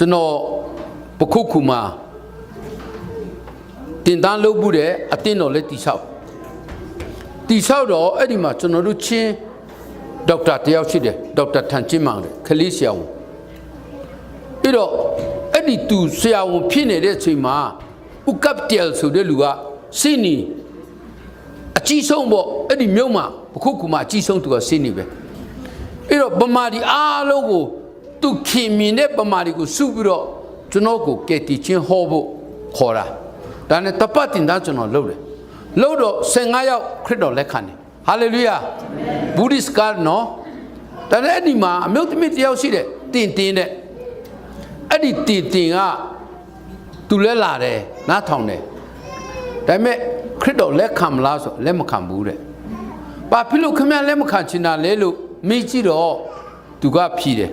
ကျွန်တော်ပခုတ်ခုမှာတင်တန်းလုပ်မှုတဲ့အတင်းတော်လည်းတိဆောက်တိဆောက်တော့အဲ့ဒီမှာကျွန်တော်တို့ချင်းဒေါက်တာတယောက်ရှိတယ်ဒေါက်တာထန်ချင်းမောင်တယ်ခလေးဆရာဝန်ပြီးတော့အဲ့ဒီသူဆရာဝန်ဖြစ်နေတဲ့အချိန်မှာဥကပ်တယ်ဆိုတဲ့လူကစိနီအကြီးဆုံးပေါ့အဲ့ဒီမြို့မှာပခုတ်ခုမှာအကြီးဆုံးသူကစိနီပဲအဲ့တော့ဗမာဒီအားလုံးကို သူခင်မြင်တဲ့ဗမာဒီကိုစုပြီးတော့ကျွန်တော်ကိုကဲတီချင်းဟောဖို့ခေါ်တာဒါနဲ့တပတ်တင်သားကျွန်တော်လုပ်တယ်လုပ်တော့15ယောက်ခရစ်တော်လက်ခံတယ်ဟာလေလုယာဗုဒ္ဓစ်ကနော်ဒါနဲ့အဲ့ဒီမှာအမျိုးသမီးတစ်ယောက်ရှိတယ်တင်တင်တဲ့အဲ့ဒီတင်တင်ကသူလဲလာတယ်နားထောင်တယ်ဒါပေမဲ့ခရစ်တော်လက်ခံမလားဆိုလက်မခံဘူးတဲ့ဘာဖြစ်လို့ခမရလက်မခံချင်တာလဲလို့မေးကြည့်တော့သူကဖြီးတယ်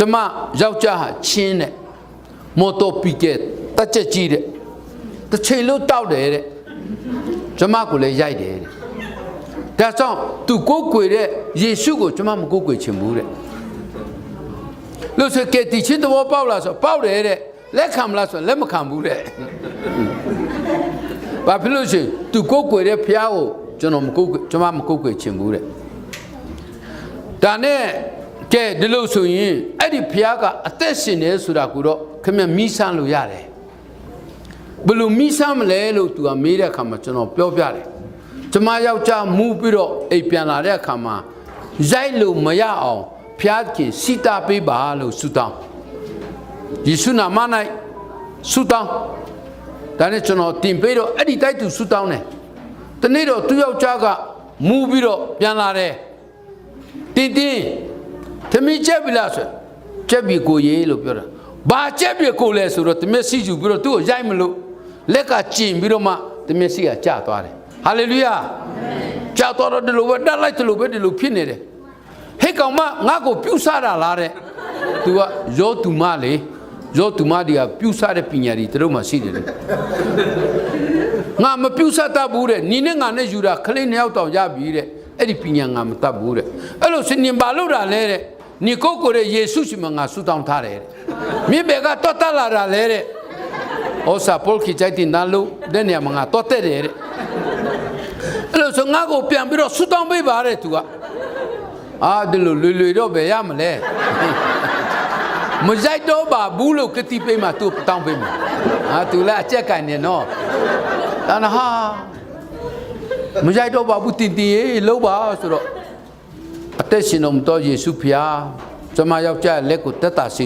ကျမယောက်ျားဟာချင်းတဲ့မော်တော်ပီကက်တက်ချက်ကြီးတဲ့တစ်ချိန်လို့တောက်တယ်တဲ့ကျမကိုလည်းရိုက်တယ်တဲ့ဒါကြောင့်သူကိုးကွယ်တဲ့ယေရှုကိုကျမမကိုးကွယ်ချင်ဘူးတဲ့လို့ဆိုကဲဒီချင်းတော်ပေါက်လာဆိုပေါက်တယ်တဲ့လက်ခံမလားဆိုလက်မခံဘူးတဲ့ဘာဖြစ်လို့ရှိရင်သူကိုးကွယ်တဲ့ဖះကိုကျွန်တော်မကိုးကွယ်ကျွန်မမကိုးကွယ်ချင်ဘူးတဲ့ဒါနဲ့ ကဲဒီလို့ဆိုရင်အဲ့ဒီဖះကအသက်ရှင်တယ်ဆိုတာကိုတော့ခင်ဗျမိဆန်းလို့ရတယ်ဘယ်လိုမိဆန်းမလဲလို့သူကမေးတဲ့အခါမှာကျွန်တော်ပြောပြတယ်ကျမယောက်ျားမူပြီးတော့အိမ်ပြန်လာတဲ့အခါမှာရိုက်လို့မရအောင်ဖျားခင်စီတာပေးပါလို့ဆုတောင်းယေရှုနာမ၌ဆုတောင်းဒါနဲ့ကျွန်တော်တင်ပေးတော့အဲ့ဒီတိုက်သူဆုတောင်းတယ်တနေ့တော့သူယောက်ျားကမူပြီးတော့ပြန်လာတယ်တင်းတင်း သမီးချက်ပြီလားဆိုချက်ပြီကိုရေးလို့ပြောတာဘာချက်ပြီကိုလဲဆိုတော့တမျက်စိယူပြီးတော့သူ့ကိုရိုက်မလို့လက်ကကျင်ပြီးတော့မှတမျက်စိကကျသွားတယ်ဟာလေလုယာကျသွားတော့ဒီလိုပဲတက်လိုက်ဒီလိုပဲဒီလိုဖြစ်နေတယ်ဟဲ့ကောင်မငါ့ကိုပြုတ်စားတာလားတဲ့သူကရောသူမလေရောသူမဒီကပြုတ်စားတဲ့ပညာတွေသူတို့မှရှိတယ်လေငါမပြုတ်စားတတ်ဘူးတဲ့နီနဲ့ငါနဲ့ယူတာခလေးနှစ်ယောက်တောင်ရပြီတဲ့အဲ့ဒီပညာငါမတတ်ဘူးတဲ့အဲ့လိုစင်ញင်ပါလို့တာလဲတဲ့ နီကိုကိုရဲ့ယေရှုရှင်မငါဆူတောင်းထားတယ်တဲ့မြင့်ဘယ်ကတော့တက်လာတာလဲတဲ့ဩစာပေါခိချိုက်တင်နာလို့တဲ့နေရာမှာငါတော့တဲ့တယ်တဲ့အဲ့လိုဆိုငါကိုပြန်ပြီးတော့ဆူတောင်းပေးပါတဲ့သူကအာဒီလိုလွေလွေတော့ဘယ်ရမလဲမကြိုက်တော့ပါဘူးလို့ကတိပေးမှသူတောင်းပေးမှာဟာသူလည်းအကြက်ကန်နေနော်ဒါနဟာမကြိုက်တော့ပါဘူးတင်တင်ရေးလုံးပါဆိုတော့ အသက်ရှင်တော်မူသောယေရှုဖျားကျွန်မယောက်ျားလက်ကိုတက်တာစီ